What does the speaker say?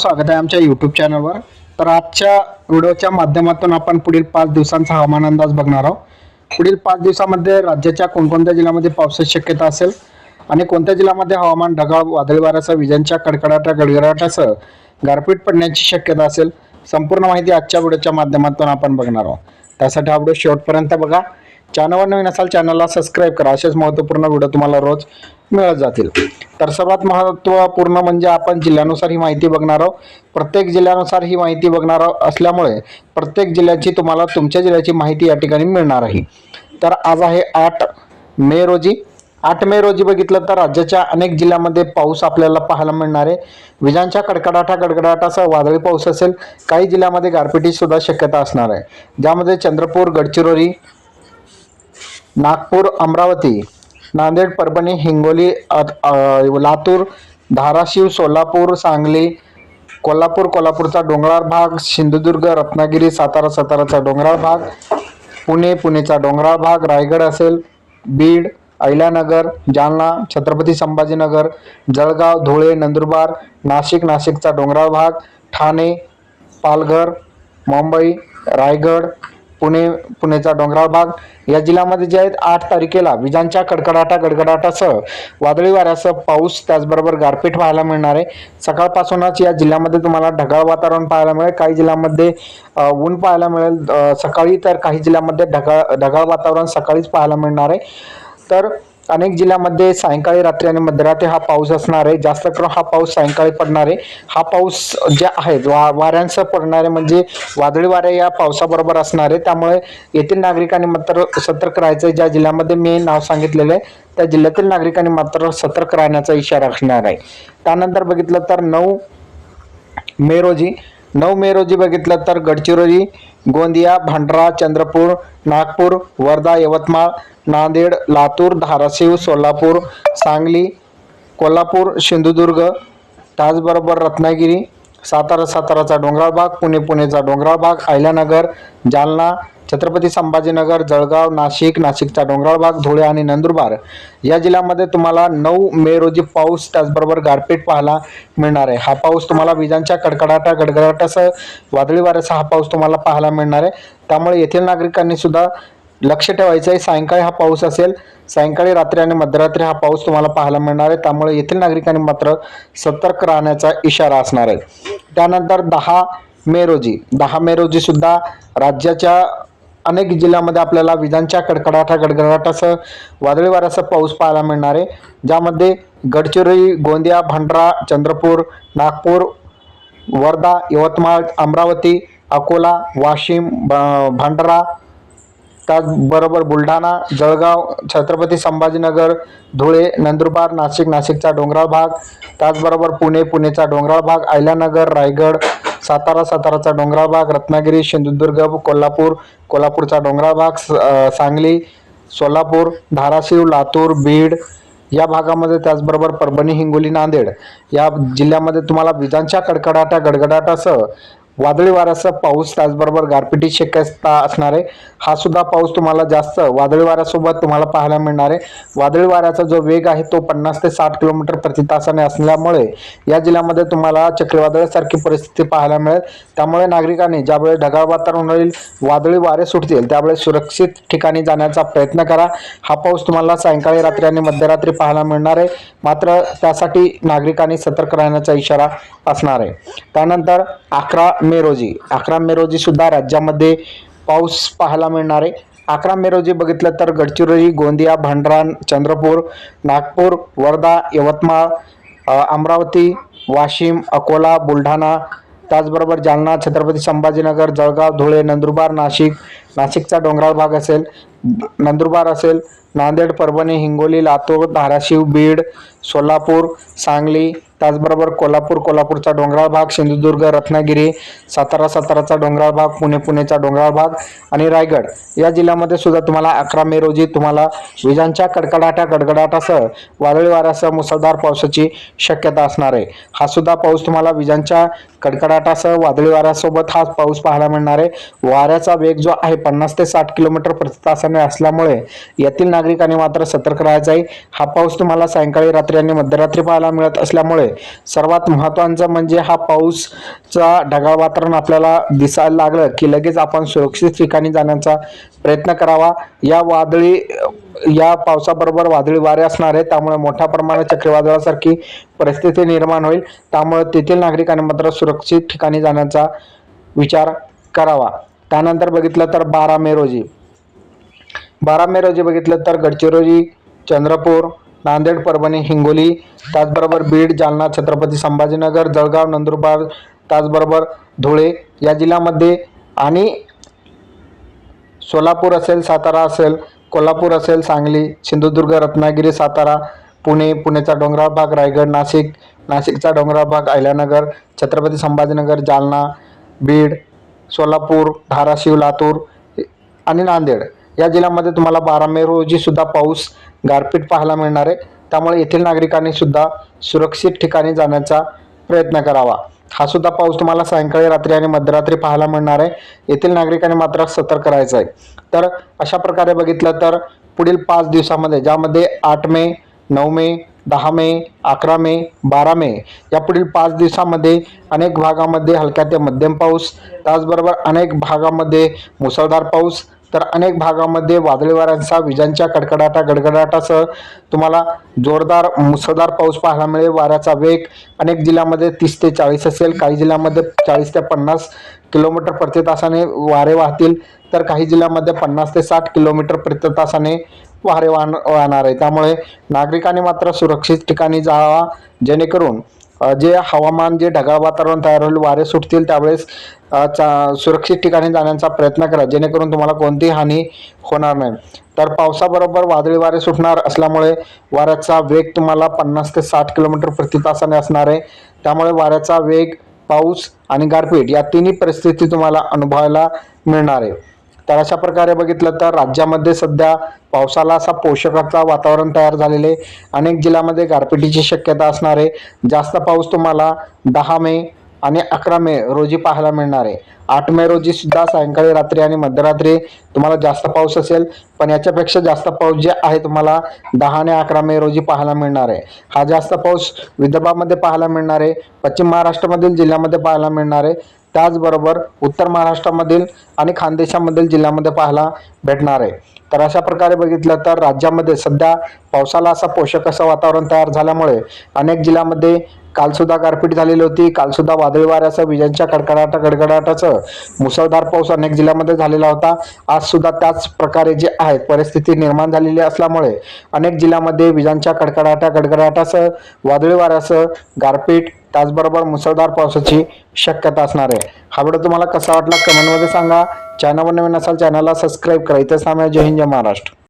स्वागत आहे आमच्या यूट्यूब चॅनलवर तर आजच्या व्हिडिओच्या माध्यमातून आपण पुढील पाच दिवसांचा हवामान अंदाज बघणार आहोत. पुढील पाच दिवसामध्ये राज्याच्या कोणकोणत्या जिल्ह्यामध्ये पावसाची शक्यता असेल आणि कोणत्या जिल्ह्यामध्ये हवामान ढगाळ वादळी वाऱ्यासह विजांच्या कडकडाटा गडगडाटासह गारपीट पडण्याची शक्यता असेल संपूर्ण माहिती आजच्या व्हिडिओच्या माध्यमातून आपण बघणार आहोत. त्यासाठी हा व्हिडिओ शेवटपर्यंत बघा. चॅनलवर नवीन असाल चॅनलला सबस्क्राईब करा. असेच महत्त्वपूर्ण व्हिडिओ तुम्हाला रोज मिळत जातील. तर सर्वात महत्त्वपूर्ण म्हणजे आपण जिल्ह्यानुसार ही माहिती बघणार आहोत. प्रत्येक जिल्ह्यानुसार ही माहिती बघणार असल्यामुळे प्रत्येक जिल्ह्याची तुम्हाला तुमच्या जिल्ह्याची माहिती या ठिकाणी मिळणार आहे. तर आज आहे आठ मे रोजी. आठ मे रोजी बघितलं तर राज्याच्या अनेक जिल्ह्यामध्ये पाऊस आपल्याला पाहायला मिळणार आहे. विजांच्या कडकडाटा गडगडाटासह वादळी पाऊस असेल. काही जिल्ह्यामध्ये गारपिटीसुद्धा शक्यता असणार आहे. ज्यामध्ये चंद्रपूर गडचिरोली नागपूर अमरावती नांदेड परभणी हिंगोली लातूर धाराशिव सोलापूर सांगली कोल्हापूर कोल्हापूरचा डोंगराळ भाग सिंधुदुर्ग रत्नागिरी सातारा साताराचा डोंगराळ भाग पुणे पुणेचा डोंगराळ भाग रायगड असेल बीड अहिल्यानगर जालना छत्रपती संभाजीनगर जळगाव धुळे नंदुरबार नाशिक नाशिकचा डोंगराळ भाग ठाणे पालघर मुंबई रायगड पुणे पुणेचा डोंगराळ भाग. या जिल्ह्यामध्ये जे आहेत आठ तारखेला विजांच्या कडकडाटा गडगडाटासह वादळी वाऱ्यासह पाऊस त्याचबरोबर गारपीट पाहायला मिळणार आहे. सकाळपासूनच या जिल्ह्यामध्ये तुम्हाला ढगाळ वातावरण पाहायला मिळेल. काही जिल्ह्यामध्ये ऊन पाहायला मिळेल. सकाळी तर काही जिल्ह्यामध्ये ढगाळ ढगाळ वातावरण सकाळीच पाहायला मिळणार आहे. तर अनेक जिल्ह्यामध्ये सायंकाळी रात्री आणि मध्यरात्री हा पाऊस असणार आहे. जास्त करून हा पाऊस सायंकाळी पडणार आहे. हा पाऊस जे आहे वा वाऱ्यांसह पडणार आहे म्हणजे वादळी वारे या पावसाबरोबर असणार आहे. त्यामुळे येथील नागरिकांनी मात्र सतर्क राहायचं आहे. ज्या जिल्ह्यामध्ये मी नाव सांगितलेलं आहे त्या जिल्ह्यातील नागरिकांनी मात्र सतर्क राहण्याचा इशारा असणार आहे. त्यानंतर बघितलं तर नऊ मे रोजी नऊ मे रोजी बघितलं तर गडचिरोली गोंदिया भंडारा चंद्रपूर नागपूर वर्धा यवतमाळ नांदेड लातूर धाराशिव सोलापूर सांगली कोल्हापूर सिंधुदुर्ग त्याचबरोबर रत्नागिरी सातारा साताराचा डोंगराळ भाग पुणे पुणेचा डोंगराळ भाग अहिल्यानगर जालना छत्रपती संभाजीनगर जळगाव नाशिक नाशिकचा डोंगराळ भाग धुळे आणि नंदुरबार या जिल्ह्यामध्ये तुम्हाला नऊ मे रोजी पाऊस त्याचबरोबर गारपीट पाहायला मिळणार आहे. हा पाऊस तुम्हाला विजांच्या कडकडाटा गडगडाटासह वादळी वाऱ्याचा हा पाऊस तुम्हाला पाहायला मिळणार आहे. त्यामुळे येथील नागरिकांनी सुद्धा लक्ष ठेवायचं आहे सायंकाळी हा पाऊस असेल सायंकाळी रात्री आणि मध्यरात्री हा पाऊस तुम्हाला पाहायला मिळणार आहे. त्यामुळे येथील नागरिकांनी मात्र सतर्क राहण्याचा इशारा असणार आहे. त्यानंतर दहा मे रोजी दहा मे रोजी सुद्धा राज्याच्या अनेक जिल्ह्यामध्ये आपल्याला विजांच्या कडकडाटा गडगडाटासह वादळी वाऱ्यासह पाऊस पाहायला मिळणार आहे. ज्यामध्ये गडचिरोली गोंदिया भंडारा चंद्रपूर नागपूर वर्धा यवतमाळ अमरावती अकोला वाशिम ब- भंडारा त्याचबरोबर बुलढाणा जळगाव छत्रपती संभाजीनगर धुळे नंदुरबार नाशिक नाशिकचा डोंगराळ भाग त्याचबरोबर पुणे पुणेचा डोंगराळ भाग अहिल्यानगर रायगड सातारा साताराचा डोंगराळ भाग रत्नागिरी सिंधुदुर्ग कोल्हापूर कोल्हापूरचा डोंगराळ भाग स- सांगली सोलापूर धाराशिव लातूर बीड या भागामध्ये त्याचबरोबर परभणी हिंगोली नांदेड. या जिल्ह्यामध्ये तुम्हाला विजांच्या कडकडाटा गडगडाटासह वादळी वाऱ्याचा पाऊस त्याचबरोबर गारपिटी शक्यता असणार आहे. हा सुद्धा पाऊस तुम्हाला जास्त वादळी वाऱ्यासोबत तुम्हाला पाहायला मिळणार आहे. वादळी वाऱ्याचा जो वेग आहे तो पन्नास ते साठ किलोमीटर प्रति तासाने असल्यामुळे या जिल्ह्यामध्ये तुम्हाला चक्रीवादळासारखी परिस्थिती पाहायला मिळेल. त्यामुळे नागरिकांनी ज्यावेळी ढगाळ वातावरण होईल वादळी वारे सुटतील त्यावेळेस सुरक्षित ठिकाणी जाण्याचा प्रयत्न करा. हा पाऊस तुम्हाला सायंकाळी रात्री आणि मध्यरात्री पाहायला मिळणार आहे. मात्र त्यासाठी नागरिकांनी सतर्क राहण्याचा इशारा असणार आहे. त्यानंतर अकरा मे रोजी अकरा मे रोजी सुद्धा राज्यामध्ये पाऊस पाहायला मिळणार आहे. अकरा मे रोजी बघितलं तर गडचिरोली गोंदिया भंडारा चंद्रपूर नागपूर वर्धा यवतमाळ अमरावती वाशिम अकोला बुलढाणा त्याचबरोबर जालना छत्रपती संभाजीनगर जळगाव धुळे नंदुरबार नाशिक नाशिकचा डोंगराळ भाग असेल नंदुरबार असेल नांदेड परभणी हिंगोली लातूर धाराशिव बीड सोलापूर सांगली त्याचबरोबर कोल्हापूर कोल्हापूरचा डोंगराळ भाग सिंधुदुर्ग रत्नागिरी सातारा साताराचा डोंगराळ भाग पुणे पुणेचा डोंगराळ भाग आणि रायगड. या जिल्ह्यामध्ये सुद्धा तुम्हाला अकरा मे रोजी तुम्हाला विजांच्या कडकडाटा गडगडाटासह वादळी वाऱ्यासह मुसळधार पावसाची शक्यता असणार आहे. हा सुद्धा पाऊस तुम्हाला विजांच्या कडकडाटासह वादळी वाऱ्यासोबत हा पाऊस पाहायला मिळणार आहे. वाऱ्याचा वेग जो आहे पन्नास ते साठ किलोमीटर प्रति तासाने असल्यामुळे येथील नागरिकांनी मात्र सतर्क राहायचा आहे. हा पाऊस तुम्हाला सायंकाळी रात्री आणि मध्यरात्री पाहायला मिळत असल्यामुळे सर्वात महत्त्वाचा म्हणजे हा पाऊसचा ढगाळ वातावरण आपल्याला दिसायला लागलं की लगेच आपण सुरक्षित ठिकाणी जाण्याचा प्रयत्न करावा. या वादळी या पावसाबरोबर वादळी वारे असणार आहे त्यामुळे मोठ्या प्रमाणात चक्रीवादळासारखी परिस्थिती निर्माण होईल. त्यामुळे तेथील नागरिकांनी मात्र सुरक्षित ठिकाणी जाण्याचा विचार करावा. त्यानंतर बघितलं तर बारा मे रोजी. बारा मे रोजी बघितलं तर गडचिरोली चंद्रपूर नांदेड परभणी हिंगोली त्याचबरोबर बीड जालना छत्रपती संभाजीनगर जळगाव नंदुरबार त्याचबरोबर धुळे या जिल्ह्यामध्ये आणि सोलापूर असेल सातारा असेल कोल्हापूर असेल सांगली सिंधुदुर्ग रत्नागिरी सातारा पुणे पुण्याचा डोंगराळ भाग रायगड नाशिक नाशिकचा डोंगराळ भाग अहिल्यानगर छत्रपती संभाजीनगर जालना बीड सोलापूर धाराशिव लातूर आणि नांदेड. या जिल्ह्यामध्ये तुम्हाला बारा मे रोजी सुद्धा पाऊस गारपीट पाहायला मिळणार आहे. त्यामुळे येथील नागरिकांनी सुद्धा सुरक्षित ठिकाणी जाण्याचा प्रयत्न करावा. हा सुद्धा पाऊस तुम्हाला सायंकाळी रात्री आणि मध्यरात्री पाहायला मिळणार आहे. येथील नागरिकांनी मात्र सतर्क करायचं आहे. तर अशा प्रकारे बघितलं तर पुढील पाच दिवसामध्ये ज्यामध्ये आठ मे नऊ मे दहा मे अकरा मे बारा मे या पुढील पाच दिवसामध्ये अनेक भागामध्ये हलक्या ते मध्यम पाऊस त्याचबरोबर अनेक भागामध्ये मुसळधार पाऊस तर अनेक भागामध्ये वादळी वाऱ्यांचा विजांच्या कडकडाटा गडगडाटासह तुम्हाला जोरदार मुसळधार पाऊस पाहायला मिळेल. वाऱ्याचा वेग अनेक जिल्ह्यामध्ये तीस ते चाळीस असेल. काही जिल्ह्यामध्ये चाळीस ते पन्नास किलोमीटर प्रति तासाने वारे वाहतील. तर काही जिल्ह्यामध्ये पन्नास ते साठ किलोमीटर प्रति तासाने वारे वाहन वाहणार आहे. त्यामुळे नागरिकांनी मात्र सुरक्षित ठिकाणी जावा जेणेकरून जे हवामान जे ढगाळ वातावरण तयार होईल वारे सुटतील त्यावेळेस चा सुरक्षित ठिकाणी जाण्याचा प्रयत्न करा. जेणेकरून तुम्हाला कोणतीही हानी होणार नाही. तर पावसाबरोबर वादळी वारे सुटणार असल्यामुळे वाऱ्याचा वेग तुम्हाला पन्नास ते साठ किलोमीटर प्रति तासाने असणार आहे. त्यामुळे वाऱ्याचा वेग पाऊस आणि गारपीट या तिन्ही परिस्थिती तुम्हाला अनुभवायला मिळणार आहे. तर अशा प्रकारे बघितलं तर राज्यामध्ये सध्या पावसाला असा पोषकाचा वातावरण तयार झालेले अनेक जिल्ह्यामध्ये गारपिटीची शक्यता असणारे जास्त पाऊस तुम्हाला दहा मे आणि अकरा मे रोजी पाहायला मिळणार आहे. आठ मे रोजी सुद्धा सायंकाळी रात्री आणि मध्यरात्री तुम्हाला जास्त पाऊस असेल. पण याच्यापेक्षा जास्त पाऊस जे आहे तुम्हाला दहा आणि अकरा मे रोजी पाहायला मिळणार आहे. हा जास्त पाऊस विदर्भामध्ये पाहायला मिळणार आहे. पश्चिम महाराष्ट्रामधील जिल्ह्यामध्ये पाहायला मिळणार आहे. त्याचबरोबर उत्तर महाराष्ट्रामधील आणि खानदेशामधील जिल्ह्यामध्ये पाहायला भेटणार आहे. तर अशा प्रकारे बघितलं तर राज्यामध्ये सध्या पावसाला असा पोषक असं वातावरण तयार झाल्यामुळे अनेक जिल्ह्यामध्ये कालसुद्धा गारपीट झालेली होती. कालसुद्धा वादळी वाऱ्यासह विजांच्या कडकडाटा गडगडाटाचं मुसळधार पाऊस अनेक जिल्ह्यामध्ये झालेला होता. आज सुद्धा त्याच प्रकारे जे आहे परिस्थिती निर्माण झालेली असल्यामुळे अनेक जिल्ह्यामध्ये विजांच्या कडकडाटा गडगडाटासह वादळी वाऱ्यासह गारपीट त्याचबरोबर मुसळधार पावसाची शक्यता असणार आहे. हा व्हिडिओ तुम्हाला कसा वाटला कमेंटमध्ये सांगा. चॅनलवर नवीन असाल चॅनलला सबस्क्राईब करा. इथेच थांबा जय हिंद जय महाराष्ट्र.